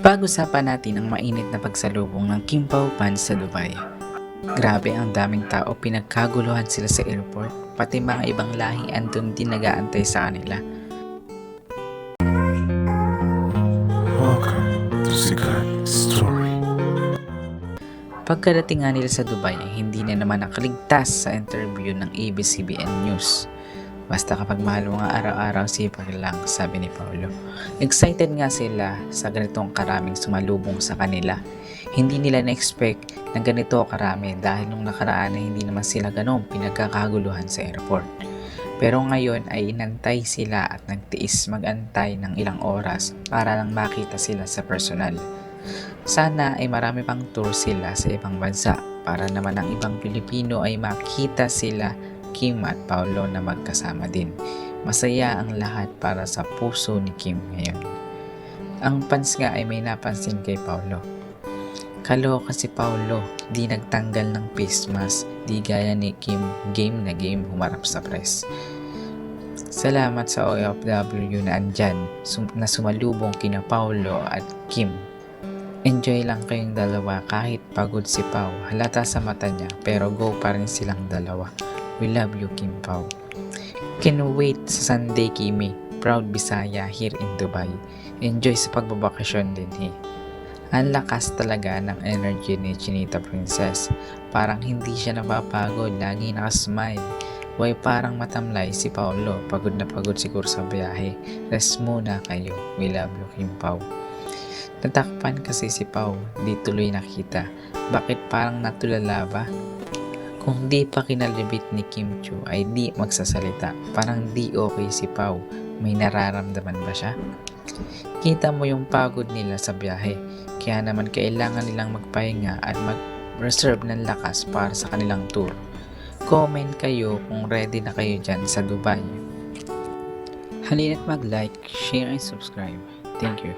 Pag-usapan natin ang mainit na pagsalubong ng Kim Pao Pan sa Dubai. Grabe ang daming tao, pinagkaguluhan sila sa airport, pati mga ibang lahi andun din nag-aantay sa kanila. Welcome to Sikat Story. Pagkadating nga nila sa Dubai ay hindi na naman nakaligtas sa interview ng ABS-CBN News. Basta kapag mahal mo nga araw-araw sipag lang, sabi ni Paolo. Excited nga sila sa ganitong karaming sumalubong sa kanila. Hindi nila na-expect na ganito karami dahil nung nakaraan ay hindi naman sila ganun pinagkakaguluhan sa airport. Pero ngayon ay inantay sila at nagtiis magantay ng ilang oras para lang makita sila sa personal. Sana ay marami pang tour sila sa ibang bansa para naman ang ibang Pilipino ay makita sila Kim at Paolo na magkasama din. Masaya ang lahat para sa puso ni Kim ngayon. Ang fans nga ay may napansin kay Paolo. Kaloka si Paolo, di nagtanggal ng face mask, di gaya ni Kim game na game humarap sa press. Salamat sa OFW na andyan sum- na sumalubong kina Paolo at Kim Enjoy lang kayong dalawa kahit pagod si Pau. Halata sa mata niya pero go pa rin silang dalawa. We love you Kim Pau. Can wait sa Sunday Kimi. Proud Bisaya here in Dubai. Enjoy sa pagbabakasyon din eh. Ang lakas talaga ng energy ni Chinita Princess. Parang hindi siya napapagod, lagi nakasmile. Why parang matamlay si Paolo, pagod na pagod siguro sa biyahe. Rest muna kayo. We love you Kim Pau. Natakpan kasi si Pau, di tuloy nakita. Bakit parang natulala ba? Kung di pa kinalibit ni Kim Chu ay di magsasalita. Parang di okay si Pau. May nararamdaman ba siya? Kita mo yung pagod nila sa biyahe. Kaya naman kailangan nilang magpahinga at mag-reserve ng lakas para sa kanilang tour. Comment kayo kung ready na kayo dyan sa Dubai. Halina't mag-like, share, and subscribe. Thank you.